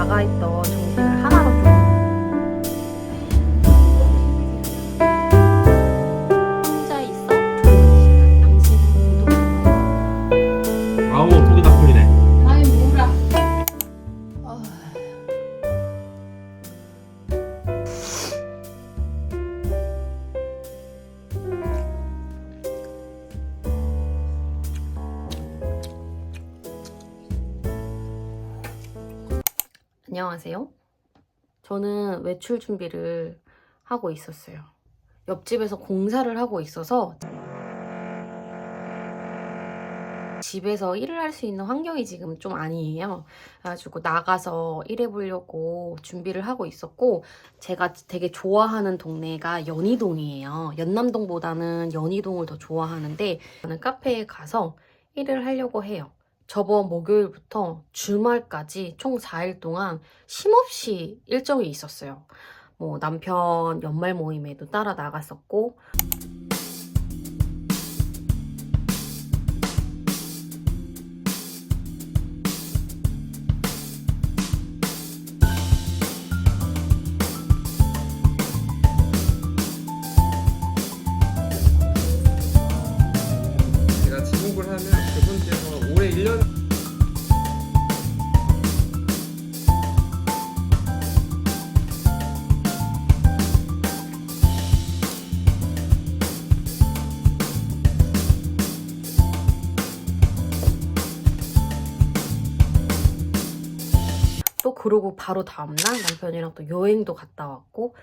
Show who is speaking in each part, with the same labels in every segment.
Speaker 1: 나가 있던 정신을 하나 안녕하세요. 저는 외출 준비를 하고 있었어요. 옆집에서 공사를 하고 있어서 집에서 일을 할 수 있는 환경이 지금 좀 아니에요. 그래가지고 나가서 일해보려고 준비를 하고 있었고, 제가 되게 좋아하는 동네가 연희동이에요. 연남동보다는 연희동을 더 좋아하는데, 저는 카페에 가서 일을 하려고 해요. 저번 목요일부터 주말까지 총 4일 동안 쉼없이 일정이 있었어요. 뭐 남편 연말 모임에도 따라 나갔었고, 그러고 바로 다음날 남편이랑 또 여행도 갔다 왔고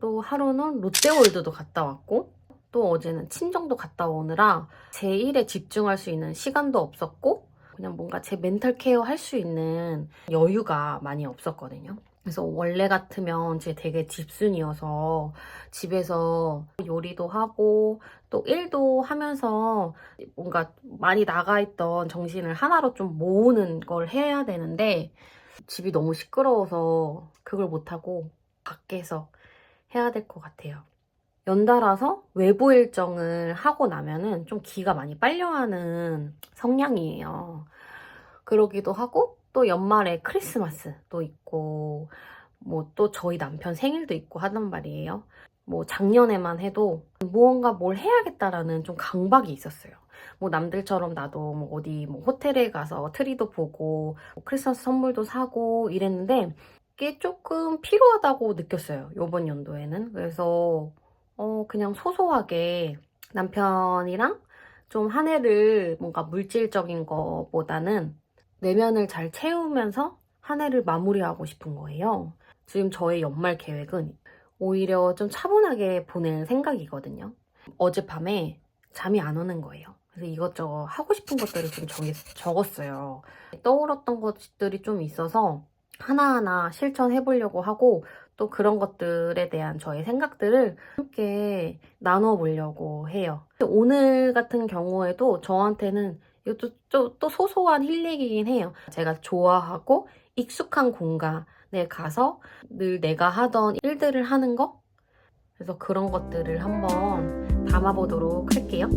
Speaker 1: 또 하루는 롯데월드도 갔다 왔고 또 어제는 친정도 갔다 오느라 제 일에 집중할 수 있는 시간도 없었고 그냥 뭔가 제 멘탈 케어 할 수 있는 여유가 많이 없었거든요. 그래서 원래 같으면 제 되게 집순이어서 집에서 요리도 하고 또 일도 하면서 뭔가 많이 나가 있던 정신을 하나로 좀 모으는 걸 해야 되는데 집이 너무 시끄러워서 그걸 못하고 밖에서 해야 될 것 같아요. 연달아서 외부 일정을 하고 나면은 좀 기가 많이 빨려하는 성향이에요. 그러기도 하고 또 연말에 크리스마스도 있고 뭐 또 저희 남편 생일도 있고 하단 말이에요. 뭐 작년에만 해도 무언가 뭘 해야겠다라는 좀 강박이 있었어요. 뭐 남들처럼 나도 뭐 어디 뭐 호텔에 가서 트리도 보고 뭐 크리스마스 선물도 사고 이랬는데 이게 조금 필요하다고 느꼈어요. 이번 연도에는. 그래서 어 그냥 소소하게 남편이랑 좀 한 해를 뭔가 물질적인 거보다는 내면을 잘 채우면서 한 해를 마무리하고 싶은 거예요. 지금 저의 연말 계획은 오히려 좀 차분하게 보낼 생각이거든요. 어젯밤에 잠이 안 오는 거예요. 그래서 이것저것 하고 싶은 것들을 좀 정했, 적었어요. 떠올랐던 것들이 좀 있어서 하나하나 실천해 보려고 하고 또 그런 것들에 대한 저의 생각들을 함께 나눠 보려고 해요. 오늘 같은 경우에도 저한테는 이것도 또, 또 소소한 힐링이긴 해요. 제가 좋아하고 익숙한 공간에 가서 늘 내가 하던 일들을 하는 거? 그래서 그런 것들을 한번 담아보도록 할게요.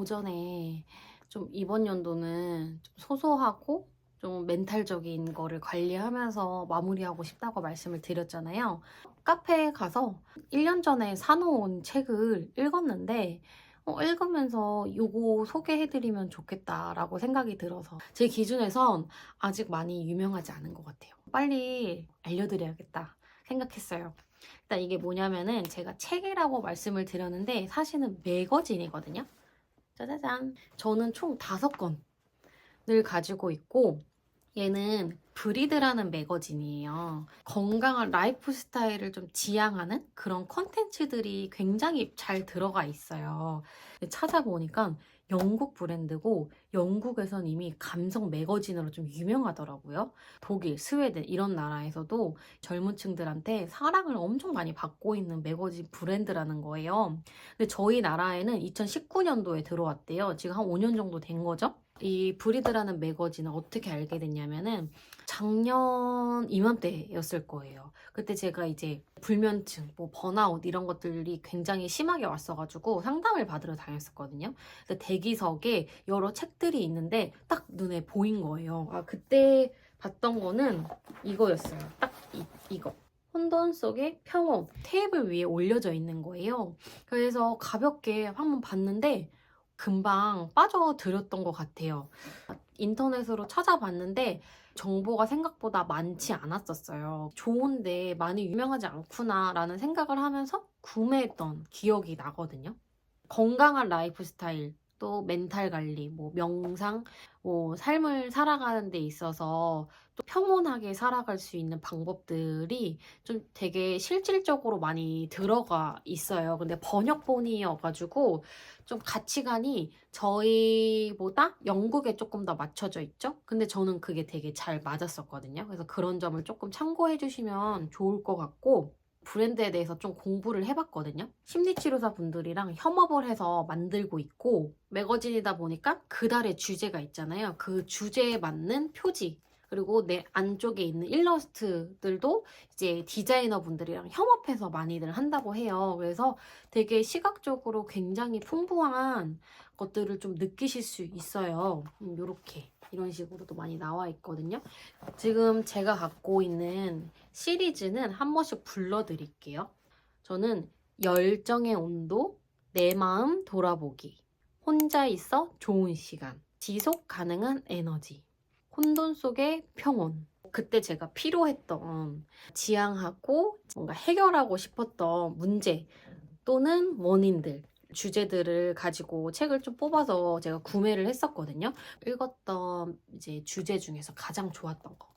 Speaker 1: 오전에 좀 이번 연도는 좀 소소하고 좀 멘탈적인 거를 관리하면서 마무리하고 싶다고 말씀을 드렸잖아요. 카페에 가서 1년 전에 사놓은 책을 읽었는데 어, 읽으면서 요거 소개해드리면 좋겠다라고 생각이 들어서 제 기준에선 아직 많이 유명하지 않은 것 같아요. 빨리 알려드려야겠다 생각했어요. 일단 이게 뭐냐면은 제가 책이라고 말씀을 드렸는데 사실은 매거진이거든요. 짜자잔. 저는 총 다섯 권을 가지고 있고 얘는 브리드라는 매거진이에요. 건강한 라이프 스타일을 좀 지향하는 그런 컨텐츠들이 굉장히 잘 들어가 있어요. 찾아보니까 영국 브랜드고 영국에선 이미 감성 매거진으로 좀 유명하더라고요. 독일, 스웨덴 이런 나라에서도 젊은 층들한테 사랑을 엄청 많이 받고 있는 매거진 브랜드라는 거예요. 근데 저희 나라에는 2019년도에 들어왔대요. 지금 한 5년 정도 된 거죠. 이 브리드라는 매거진을 어떻게 알게 됐냐면은 작년 이맘때였을 거예요. 그때 제가 이제 불면증, 뭐 번아웃 이런 것들이 굉장히 심하게 왔어가지고 상담을 받으러 다녔었거든요. 근데 대기석에 여러 책들이 있는데 딱 눈에 보인 거예요. 아 그때 봤던 거는 이거였어요. 딱 이, 이거. 혼돈 속의 평온 테이블 위에 올려져 있는 거예요. 그래서 가볍게 한번 봤는데 금방 빠져들었던 것 같아요. 인터넷으로 찾아봤는데 정보가 생각보다 많지 않았었어요. 좋은데 많이 유명하지 않구나라는 생각을 하면서 구매했던 기억이 나거든요. 건강한 라이프 스타일, 또 멘탈 관리, 뭐 명상, 뭐 삶을 살아가는 데 있어서 또 평온하게 살아갈 수 있는 방법들이 좀 되게 실질적으로 많이 들어가 있어요. 근데 번역본이어가지고 좀 가치관이 저희보다 영국에 조금 더 맞춰져 있죠? 근데 저는 그게 되게 잘 맞았었거든요. 그래서 그런 점을 조금 참고해 주시면 좋을 것 같고, 브랜드에 대해서 좀 공부를 해봤거든요. 심리치료사 분들이랑 협업을 해서 만들고 있고, 매거진이다 보니까 그달의 주제가 있잖아요. 그 주제에 맞는 표지, 그리고 내 안쪽에 있는 일러스트들도 이제 디자이너 분들이랑 협업해서 많이들 한다고 해요. 그래서 되게 시각적으로 굉장히 풍부한 것들을 좀 느끼실 수 있어요. 이렇게 이런 식으로도 많이 나와 있거든요. 지금 제가 갖고 있는 시리즈는 한 번씩 불러드릴게요. 저는 열정의 온도, 내 마음 돌아보기, 혼자 있어 좋은 시간, 지속 가능한 에너지, 혼돈 속의 평온. 그때 제가 필요했던 지향하고 뭔가 해결하고 싶었던 문제 또는 원인들 주제들을 가지고 책을 좀 뽑아서 제가 구매를 했었거든요. 읽었던 이제 주제 중에서 가장 좋았던 거.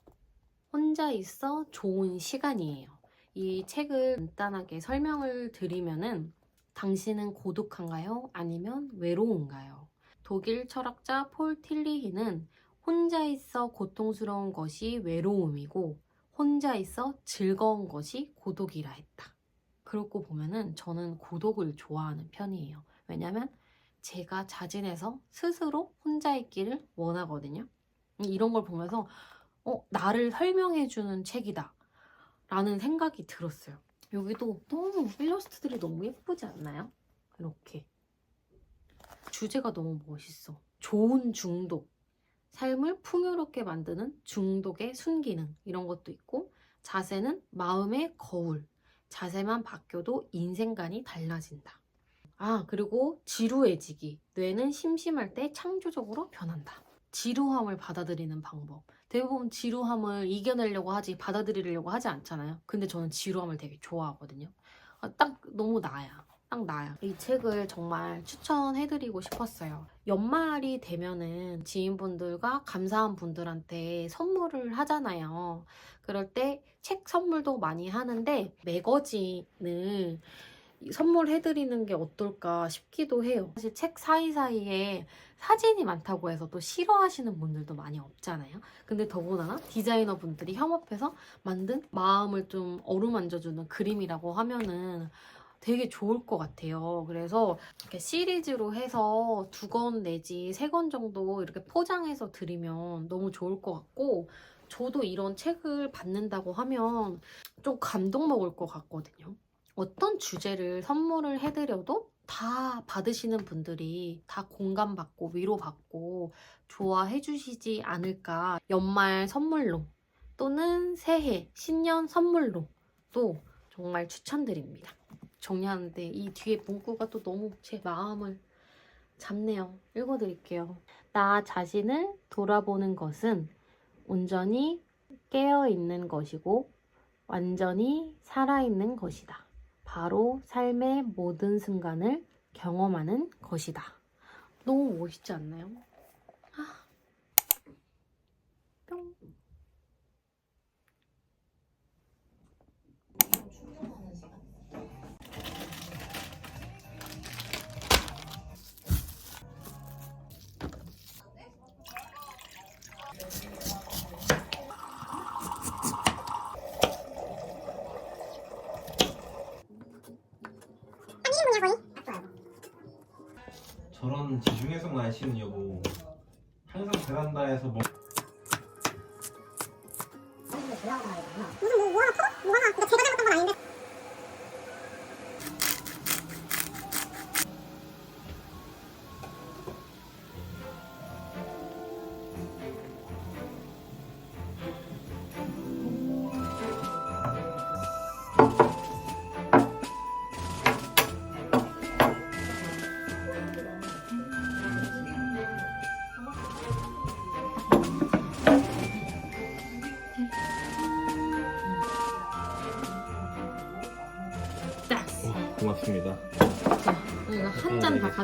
Speaker 1: 혼자 있어 좋은 시간이에요. 이 책을 간단하게 설명을 드리면은 당신은 고독한가요? 아니면 외로운가요? 독일 철학자 폴 틸리히는 혼자 있어 고통스러운 것이 외로움이고 혼자 있어 즐거운 것이 고독이라 했다. 그렇고 보면은 저는 고독을 좋아하는 편이에요. 왜냐면 제가 자진해서 스스로 혼자 있기를 원하거든요. 이런 걸 보면서 어, 나를 설명해주는 책이다. 라는 생각이 들었어요. 여기도 너무 일러스트들이 너무 예쁘지 않나요? 이렇게. 주제가 너무 멋있어. 좋은 중독. 삶을 풍요롭게 만드는 중독의 순기능. 이런 것도 있고, 자세는 마음의 거울. 자세만 바뀌어도 인생관이 달라진다. 아, 그리고 지루해지기. 뇌는 심심할 때 창조적으로 변한다. 지루함을 받아들이는 방법. 대부분 지루함을 이겨내려고 하지 받아들이려고 하지 않잖아요. 근데 저는 지루함을 되게 좋아하거든요. 아, 딱 너무 나야. 딱 나야. 이 책을 정말 추천해드리고 싶었어요. 연말이 되면은 지인분들과 감사한 분들한테 선물을 하잖아요. 그럴 때 책 선물도 많이 하는데 매거진을 선물해드리는 게 어떨까 싶기도 해요. 사실 책 사이사이에 사진이 많다고 해서 또 싫어하시는 분들도 많이 없잖아요. 근데 더군다나 디자이너 분들이 협업해서 만든 마음을 좀 어루만져주는 그림이라고 하면은 되게 좋을 것 같아요. 그래서 이렇게 시리즈로 해서 두 권 내지 세 권 정도 이렇게 포장해서 드리면 너무 좋을 것 같고 저도 이런 책을 받는다고 하면 좀 감동 먹을 것 같거든요. 어떤 주제를 선물을 해드려도 다 받으시는 분들이 다 공감받고 위로받고 좋아해 주시지 않을까. 연말 선물로 또는 새해, 신년 선물로 또 정말 추천드립니다. 정리하는데 이 뒤에 문구가 또 너무 제 마음을 잡네요. 읽어드릴게요. 나 자신을 돌아보는 것은 온전히 깨어있는 것이고 완전히 살아있는 것이다. 바로 삶의 모든 순간을 경험하는 것이다. 너무 멋있지 않나요? 아. 뿅.
Speaker 2: 지중해성 날씨는 여보 항상 베란다에서 뭐
Speaker 3: 무슨 뭐,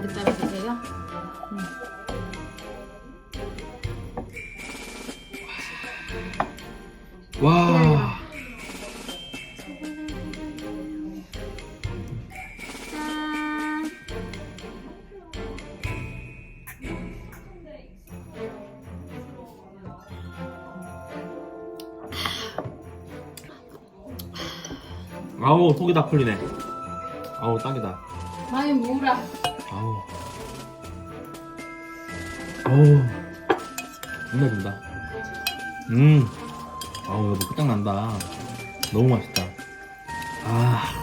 Speaker 1: 가득 따라 드세요.
Speaker 2: 와
Speaker 1: 짠.
Speaker 2: 아우 속이 다 풀리네 아우 딱이다
Speaker 1: 많이 먹으라.
Speaker 2: 아우. 어우. 끝내준다. 음. 아우 여보 끝장난다. 너무 맛있다. 아.